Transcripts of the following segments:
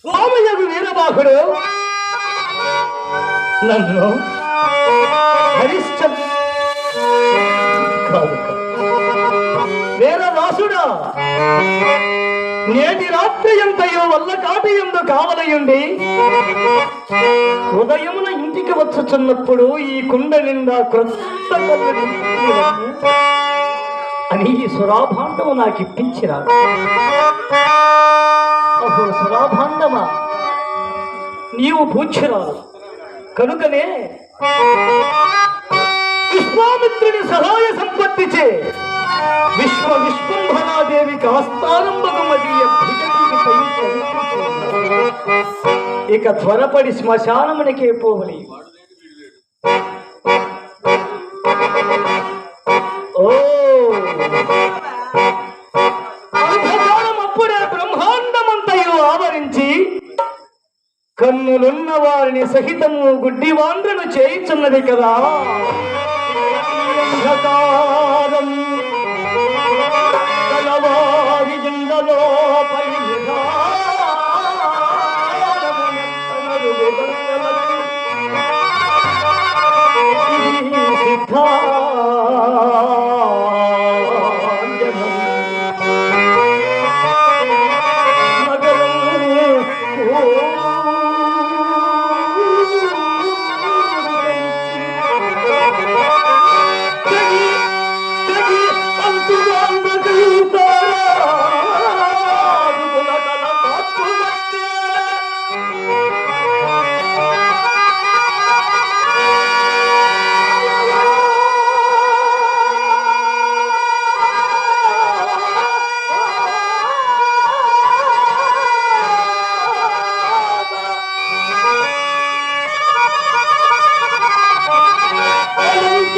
స్వామయ్యకు వీరబాహుడు. నన్ను హరిష్టం కాదు వీరదాసుడా నేటి రాత్రి ఎంతయో వల్ల కాటి ఎందు కావలయుండి ఉదయమున ఇంటికి వచ్చుచున్నప్పుడు ఈ కుండ నిండా క్రొత్త అని ఈ సురాభాండము నాకు ఇప్పించిరా అహో సురాభాండమా నీవు పూజ్యురాలు. కనుకనే విశ్వామిత్రుని సహాయ సంపత్తిచే విశ్వ విశ్వంభరాదేవికి ఆస్థానంబకు ఇక త్వరపడి శ్మశానమునికే పోవలి. కన్నులున్న సహితము గుడ్డి గుడ్డివాండ్రను చేయుచున్నది కదా. అంధకారం కలవారి పై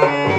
Música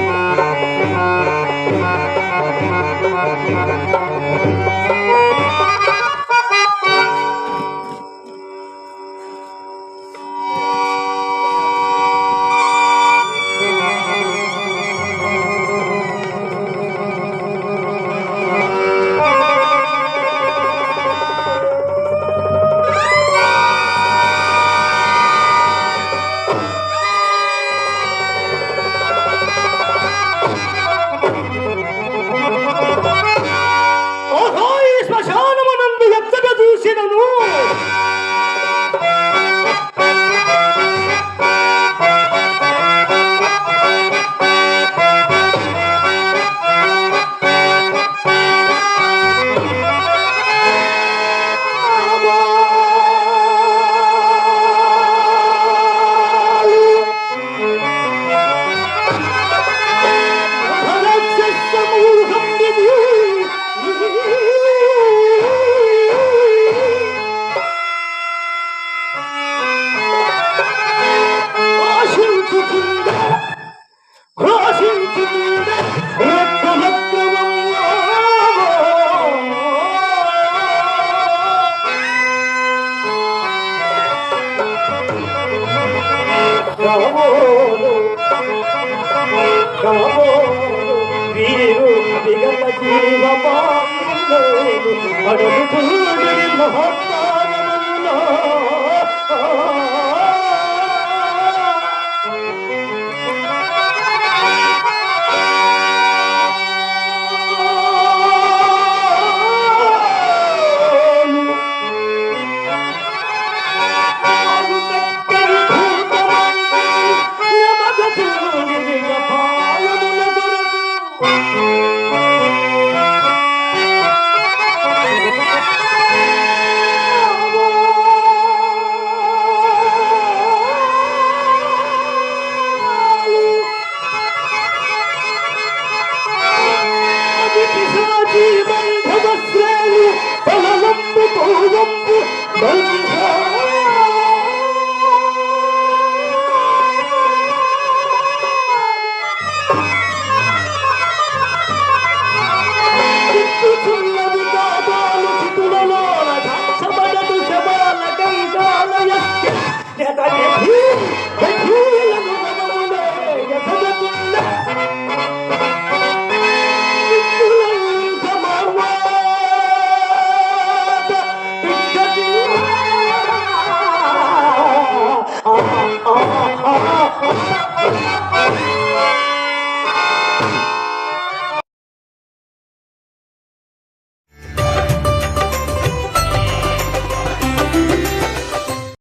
కాబోలు కాబోలు వీరు విగత జీవ అడుగు చూడు